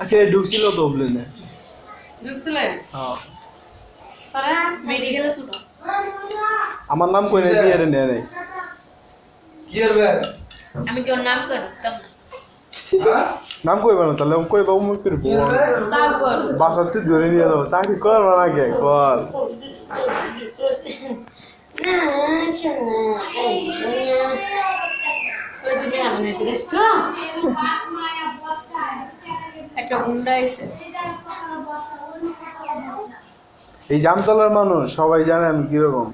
আচ্ছা ঢুকছিল তো প্লেনে ঢুকছিলেন হ্যাঁ। আমার নাম কই নাই? দিয়ে রে নেয় নাই। কি করবে আমি কি ওর নাম করে? ঢুকতাম না নাম কইবা না তাহলে কই বাবু মুখ করে বাসাতে ধরে নিয়ে যাব। চাকরি করবা না কে কর না শোনা এই একটা গুন্ডা এসে জামতলার মানুষ সবাই জানে আমি কীরকম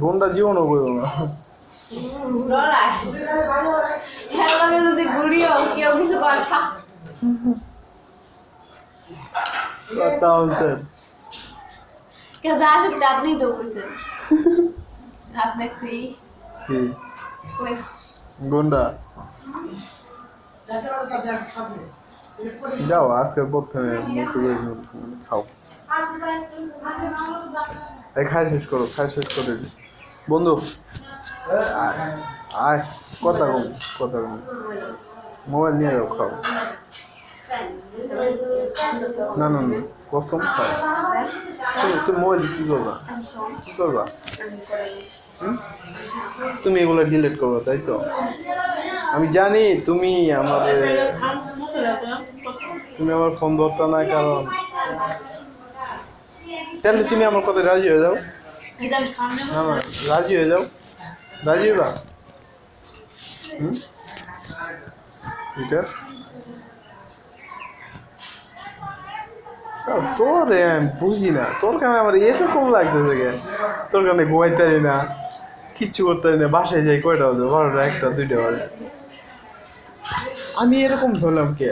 গুন্ডা জীবনও করব না। কেউ কিছু কথা কথা বলছে কেউ যা আসুক আপনি তো কইছেন হাত দেখি কি ওই গুন্ডা যাও আজকের প্রথমে মুখে করে খাও এই খাই শেষ করো খাই শেষ করে। বন্ধু আয় আয় কথা কম কথা কম মোবাইল নিয়ে যাও খাও না না না, কসম খাও। তুমি মোবাইল কি করবা? কি করবা? তুমি এগুলো ডিলিট করবে, তাই তো? আমি জানি তুমি আমাদের তুমি আমার ফোন ধরতে না, কারণ তাহলে তুমি আমার কথা রাজি হয়ে যাও। না না, রাজি হয়ে যাও। রাজি হবা? হুম? এটা? তোর বুঝি না। তোর কারণে আমার এরকম লাগতেছে কে তোর কারণে ঘুমাইতে না, কিচ্ছু করতে পারি না, বাসায় যাই কয়টা বাজে? বারোটা, একটা, দুইটা বাজে। আমি এরকম ধরলাম কে?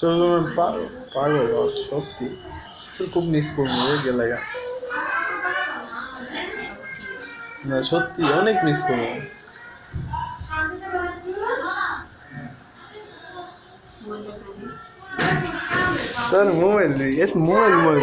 তোর পাগল সত্যি। খুব মিস করব গেলে না সত্যি অনেক মিস করব। তোর মোবাইল মোবাইল মোবাইল